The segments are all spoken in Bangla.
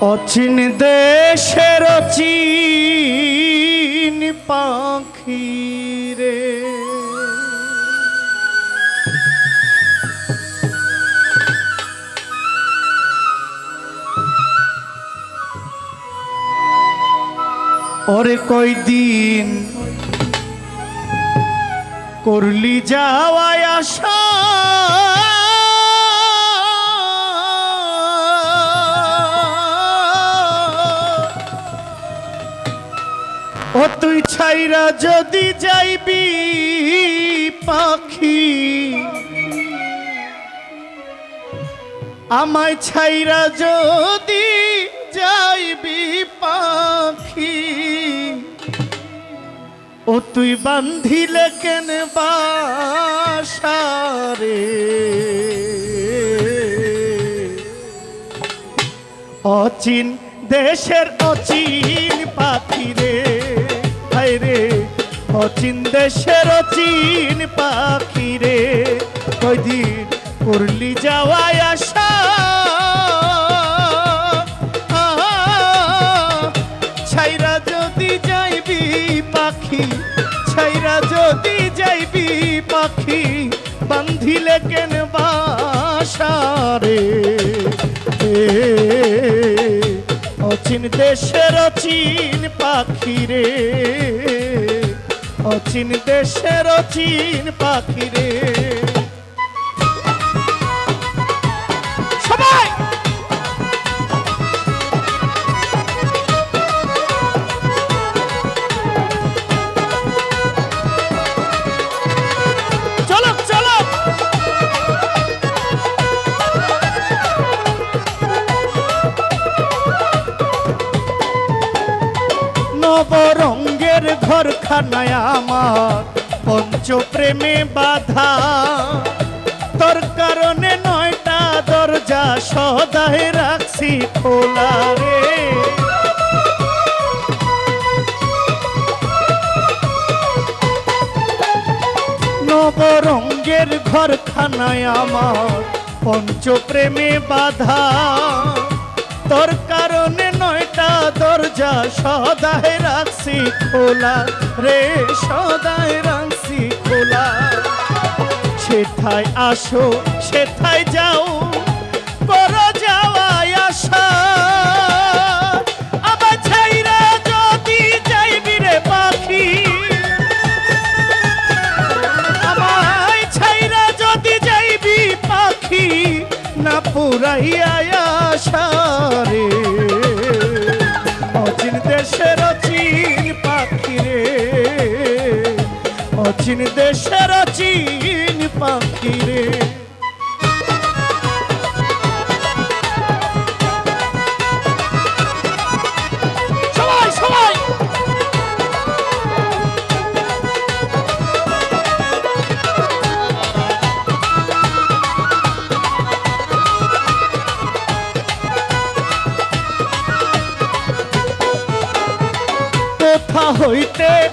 অচিন দেশের চিন পাখি রে। ওরে কয়দিন করলি যাওয়ায় আশা ও তুই ছাইরা যদি যাইবি পাখি, আমায় ছাইরা যদি যাইবি পাখি, ও তুই বান্ধিলে কেন বাসারে? অচিন দেশের অচিন পাখি রে রে। অচিন দেশের অচিন পাখি রে। কয়দিন করলি যাওয়ায় আশা। ছাইরা যদি যাইবি পাখি ছাইরা যদি যাইবি পাখি বান্ধিলে কেন বাসারে এ, অচিন দেশের অচিন পাখি রে অচিন দেশের অচিন পাখি রে নবরঙ্গের ঘর খানায় আমার পঞ্চপ্রেমে বাধা। তোর কারণে নয়টা দরজা সদায় রাখছি খোলা রে। নবরঙ্গের ঘর খানায় আমার পঞ্চপ্রেমে বাধা। তোর কারণে নয়টা দরজা সদায় রাখছি, খোলা রে, সদায় রাখছি, খোলা। সেথায় আসো, সেথায় যাও, করো যাওয়ায় আশা। না আশারে। অচিন দেশের অচিন পাখি রে অচিন দেশের অচিন পাখি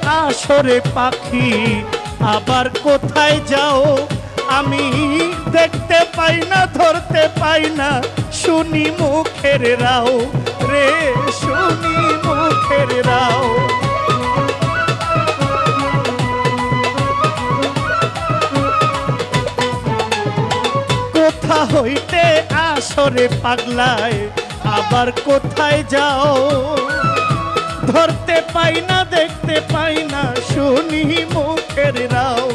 আসরে পাখি, আবার কোথায় যাও? আমি দেখতে পাই না, ধরতে পাই না, শুনি মুখের রাও, রে শুনি মুখের রাও। কোথা হইতে আসরে পাগলায়, আবার কোথায় যাও? ধরতে পাই না দেখতে পাই না, শুনি মুখের রাও।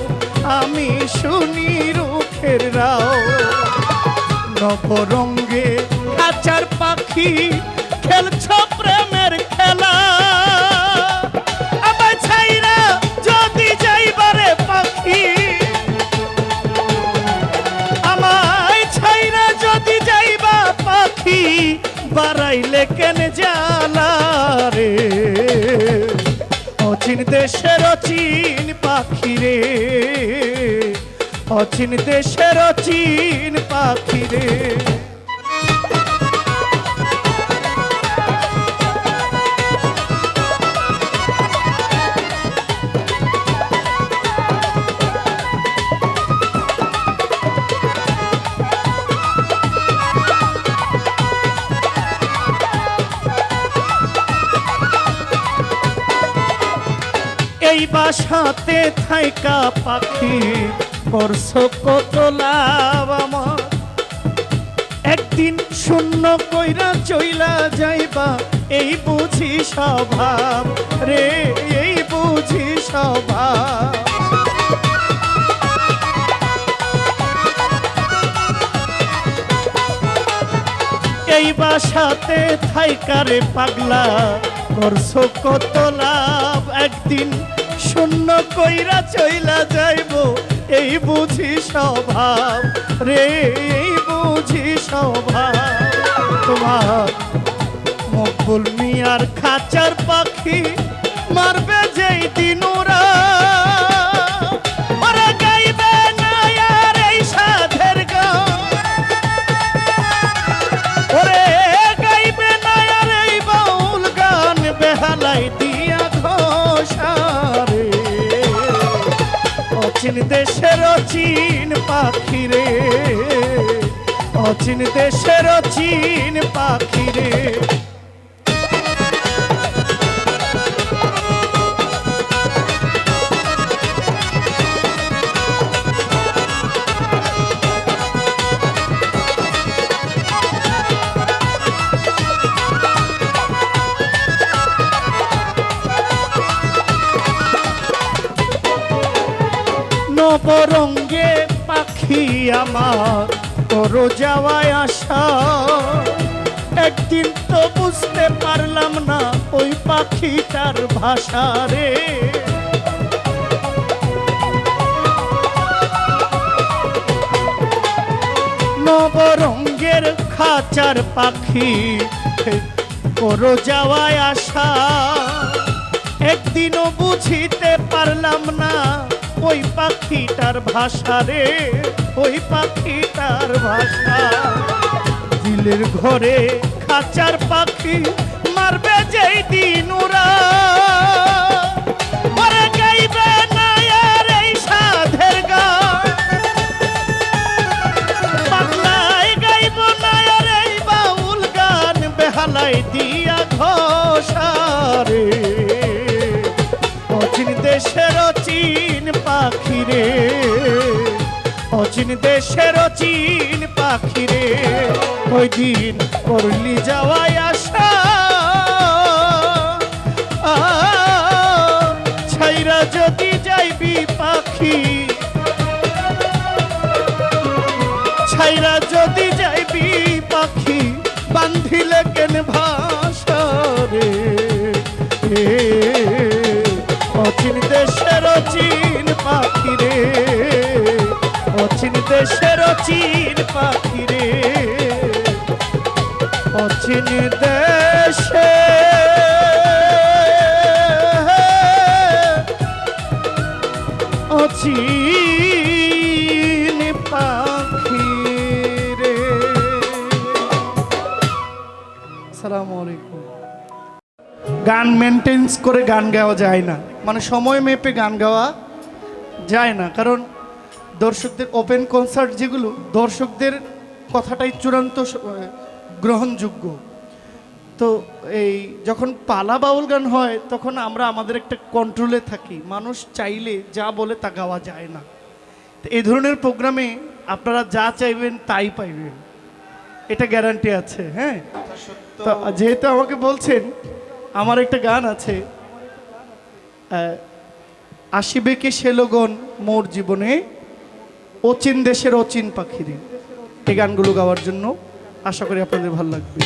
আমি শুনি রুখের রাও। নবরঙ্গে কাচার পাখি খেলছ প্রেমের খেলা। বাড়াইলে কেন জালা রে? অচিন দেশের অচিন পাখি রে। অচিন দেশের অচিন পাখি বাসাতে থাইকা পাখি করছ কত লাভ আমার। একদিন শূন্য কইরা চইলা যাইবা, এই বুঝি স্বভাব রে, এই বুঝি স্বভাব। এই বাসাতে থাইকারে পাগলা করছ কত লাভ একদিন শূন্য কইরা চইলা যাইব, এই বুঝি স্বভাব রে, এই বুঝি স্বভাব। তোমার মকবুল মিয়ার খাঁচার পাখি মারবে যেই দিন ওরা। ওরা অচিন দেশের অচিন পাখি রে। অচিন দেশের অচিন পাখি আমার তোর যাওয়ায় আসা একদিন তো বুঝতে পারলাম না ওই পাখিটার ভাষা রে। নবরঙ্গের খাঁচার পাখি তোর যাওয়ায় আসা একদিনও বুঝিতে পারলাম না ওই পাখিটার ভাষা রে ওই পাখিটার ভাষা। দিলের ঘরে খাঁচার পাখি অচিন দেশের অচিন পাখি রে ওই দিন করলি যাওয়াই আশা। ছাইরা যদি যাইবি পাখি, ছাইরা যদি যাইবি পাখি, বান্ধিলে কেন ভাষা রে অচিন দেশের অচিন পাখি। অচিন দেশের অচিন পাখি রে অচিন দেশে। অচিন পাখি রে সালামু আলাইকুম। গান মেনটেন্স করে গান গাওয়া যায় না। মানে সময় মেপে গান গাওয়া যায় না। কারণ দর্শকদের ওপেন কনসার্ট যেগুলো দর্শকদের কথাটাই চূড়ান্ত গ্রহণযোগ্য। তো এই যখন পালা বাউল গান হয় তখন আমরা আমাদের একটা কন্ট্রোলে থাকি। মানুষ চাইলে যা বলে তা গাওয়া যায় না। তো এই ধরনের প্রোগ্রামে আপনারা যা চাইবেন তাই পাইবেন। এটা গ্যারান্টি আছে হ্যাঁ? তো যেহেতু আমাকে বলছেন আমার একটা গান আছে আসিবে কে সেলোগন মোর জীবনে? অচিন দেশের অচিন পাখিরে। এই গানগুলো গাওয়ার জন্য আশা করি আপনাদের ভালো লাগবে।